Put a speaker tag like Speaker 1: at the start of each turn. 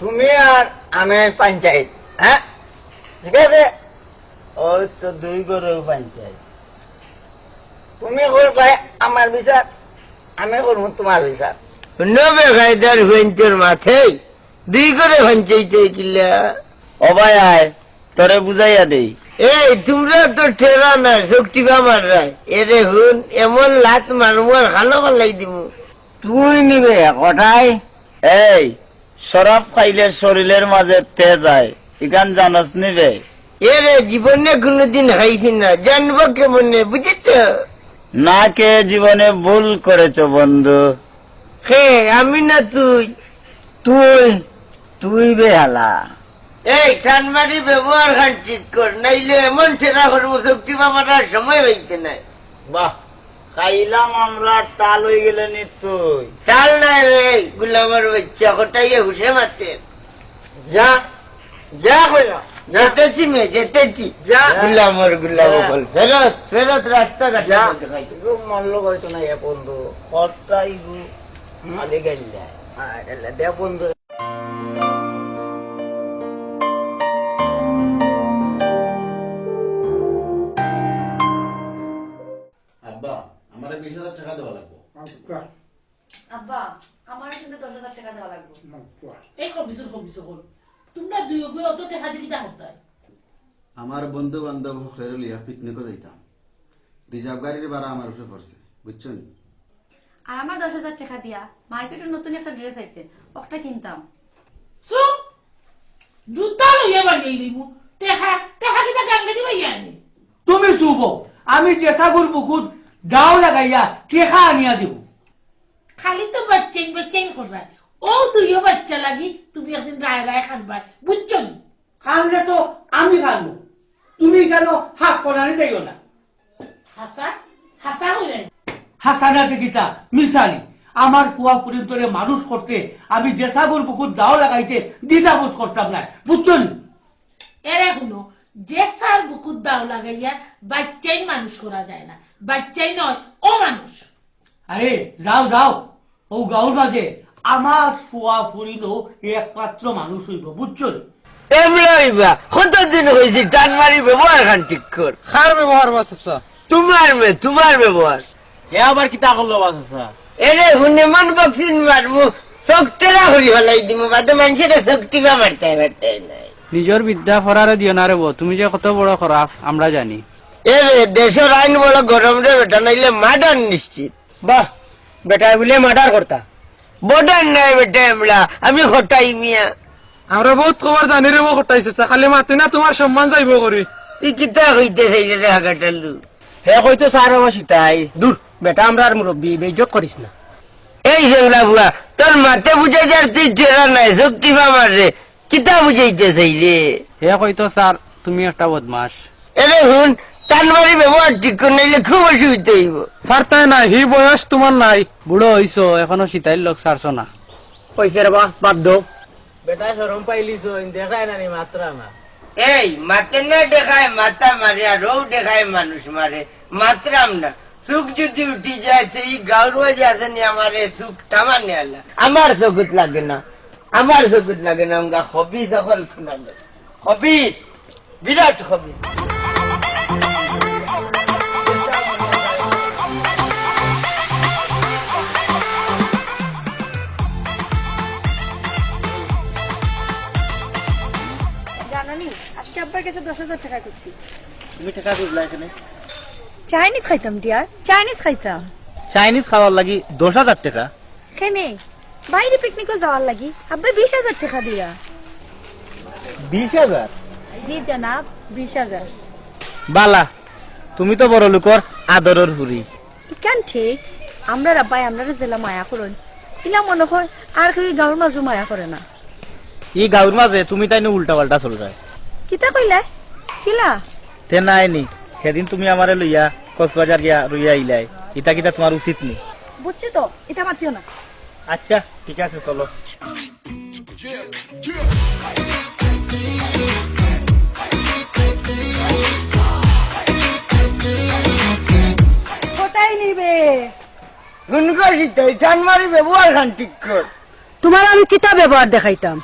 Speaker 1: তুমি আর আমি পঞ্চায়েত হ্যাঁ? ঠিক আছে?
Speaker 2: ওই তো দুই করে পঞ্চায়েত।
Speaker 1: তুমি করবে আমার বিচার আমি করব তোমার বিচার।
Speaker 3: নবে খাইদার ভেঞ্চর মাথায় দুই করে ভাঞ্চাইতে কিলা
Speaker 2: অবাই আয় তোরে বুঝাইয়া দেই।
Speaker 3: এই তোমরা তো ঠেরা না শক্তি আমার রায় এরে হুন এমন লাত মারবো আর খানো পালাই দিব
Speaker 1: তুই নিবে কটাই
Speaker 2: এই শরাব খাইলে শরীরের মাঝে তেজ আয় ইখান জানস নিবে।
Speaker 3: এরে জীবনে কোনোদিন খাইছি না জানব কেমনে বুঝেছ?
Speaker 2: না কে জীবনে ভুল করেছ বন্ধু?
Speaker 3: হে আমি না তুই?
Speaker 2: তুই তুই বেহালা।
Speaker 3: এই ঠানমারি ব্যবহার খান ঠিক কর নাইলে এমন ঠেরা করব শক্তি বাবার সময় হইতে নাই।
Speaker 2: বাহ খাইলাম আমরা টাল হয়ে গেলে নি তুই
Speaker 3: চাল নাই রে গুলামের বাচ্চা হটাইয়ে হুসে মারতে।
Speaker 1: যা যা কইলা
Speaker 3: যেতেছি মে যেতেছি।
Speaker 1: যা।
Speaker 3: গুলামর গুলাম। বল ফেরত ফেরত রাস্তা
Speaker 1: খুব মল্ল কইতো না এ বন্ধু
Speaker 2: কর্তাই গু
Speaker 1: আলে গেলে দে বন্ধু।
Speaker 4: দেওয়া লাগবে।
Speaker 5: আব্বা আমার কিন্তু দশ হাজার টাকা দেওয়া লাগবে।
Speaker 6: এই খবিসুর খবিসুর হল তোমরা দুই উভয় অত দেখা দিকে তা করতে?
Speaker 4: আমার বন্ধু বান্ধব পিকনিকও যাইতাম। রিজার্ভ গাড়ির ভাড়া আমার উপরে পড়ছে বুঝছ?
Speaker 5: আর আমার দশ হাজার টাকা দিয়া মার্কেটে নতুন একটা ড্রেস আইছে ওটা কিনতাম।
Speaker 6: চুপ! জুতা লইয়া বাড়িয়ে দিমু টেহা টেহা কিটা গাঙ্গে দিবা ইয়ানি
Speaker 7: তুমি চুপ। আমি জেসাগুর বুকুত গাও লাগাইয়া টেকা আনিয়া দিব?
Speaker 6: খালি তো বাচ্চাইন বাচ্চাইন করায় ও দুইও বাচ্চা লাগি তুমি একদিন রায় রায় খানবাই। বুঝছ
Speaker 7: খানলে তো আমি খানবো। তুমি কেন হাত করানি যাইও না?
Speaker 6: হাসা হাসা হইলেন
Speaker 7: হাসানা দেখিতা মিসালি আমার ফুয়া পর্যন্তরে মানুষ করতে আমি জেসাগুর বুকুত গাও লাগাইতে দ্বিধাবোধ করতাম না বুঝছ নি?
Speaker 6: এরে শুনো যে সার বুকুর দাও লাগাইয়া বাচ্চাই মানুষ করা যায় না। বাচ্চাই নয় ও মানুষ।
Speaker 7: আরে যাও যাও। ও গাঁর মাঝে আমার ফুয়া ফুরিল একমাত্র মানুষ হইব বুঝছ নি?
Speaker 3: এমলা হইবা কতদিন হয়েছে টান মারি ব্যবহার খান ঠিক কর।
Speaker 8: কার ব্যবহার বাঁচাচ্ছা
Speaker 3: তোমার মে তোমার ব্যবহার।
Speaker 8: হে আবার কিতা করল বাঁচাচ্ছা
Speaker 3: এরে হুনে মান বক্সিন মারবো শক্তিরা হরি হলাই দিব বাদে মানুষের শক্তি বা মারতে মারতে নাই।
Speaker 8: নিজের বিদ্যা ফরারে দিও না রে তুমি যে কত বড় খারাপ আমরা জানি।
Speaker 3: দেশের আইন বড় গরম রে বেটা নাইলে মার্ডার নিশ্চিত।
Speaker 1: বাহ বেটা বলে মার্ডার করতা।
Speaker 3: বর্ডার নাই বেটা এমলা আমি হটাই মিয়া।
Speaker 8: আমরা বহুত খবর জানি রে বউ কটাইছে খালি মাতি না তোমার সম্মান যাইব করি
Speaker 3: তুই কিতা হইতে চাইলে রে হাগাটালু?
Speaker 1: হে কইতো স্যার আমার সীতাই দূর বেটা আমরা আর মুরব্বী বেইজ্জত করিস না।
Speaker 3: এই জেংলা বুয়া তোর মাতে বুঝাই যার তুই টেরা নাই শক্তি বা মারে কিতা বুঝাইতে চাইলে
Speaker 8: হে কইতো স্যার তুমি একটা বদমাস।
Speaker 3: এরে হুন টান মারি ব্যবহার ঠিক করে নাইলে খুব অসুবিধা হইব।
Speaker 8: পারতাই না হি বয়স তোমার নাই। বুড়ো হইছো এখনও সীতাইর লোক সারছো না।
Speaker 1: কইছে রে বা বাদ দো। বেটা শরম পাইলিছ দেখাই না নি মাত্রা না
Speaker 3: এই মাতে না দেখায় মাথা মারে আর ও দেখায় মানুষ মারে। মাত্রাম না সুখ যদি উঠি যায় সেই গাউরুয়া যে আছে নি আমার সুখ টামার নে আল্লাহ আমার চকুত লাগে না। আমার চকুত লাগে না আমরা হবি সকল হবি বিরাট হবি
Speaker 5: জানানি আজকে আব্বার কাছে দশ হাজার টাকা করছি।
Speaker 8: তুমি টাকা খুঁজলা এখানে?
Speaker 5: চাইনিজ খাইতাম ডিয়ার চাইনিজ খাইতাম।
Speaker 8: চাইনিজ খাওয়ার লাগি দশ হাজার টাকা?
Speaker 5: বাইরে পিকনিকও যাওয়ার লাগি। আব্বা বিশ হাজার টাকা দিয়া।
Speaker 8: বিশ হাজার?
Speaker 5: জি জনাব বিশ হাজার।
Speaker 8: বালা তুমি তো বড় লোকর আদরের হুরি।
Speaker 5: কেন ঠিক? আমরা রাব্বাই আমরা জেলা মায়া করুন। ইলা মনে হয় আর কেউ গাঁর মাজু মায়া করে না।
Speaker 8: ই গাঁর মাঝে তুমি তাই উল্টা পাল্টা চল যায়।
Speaker 5: কিতা কইলে? কিলা?
Speaker 8: তে নাই নি। সেদিন তুমি আমারে লইয়া কক্সবাজার গিয়া রইয়া আইলাই। ইটা কিটা তোমার উচিত নি?
Speaker 5: বুঝছি তো? এটা মাতিও না।
Speaker 8: আচ্ছা ঠিক আছে চলো।
Speaker 5: কোথায় নিবে?
Speaker 3: ব্যবহার খান ঠিক কর।
Speaker 5: তোমার আমি কিতা ব্যবহার দেখাইতাম।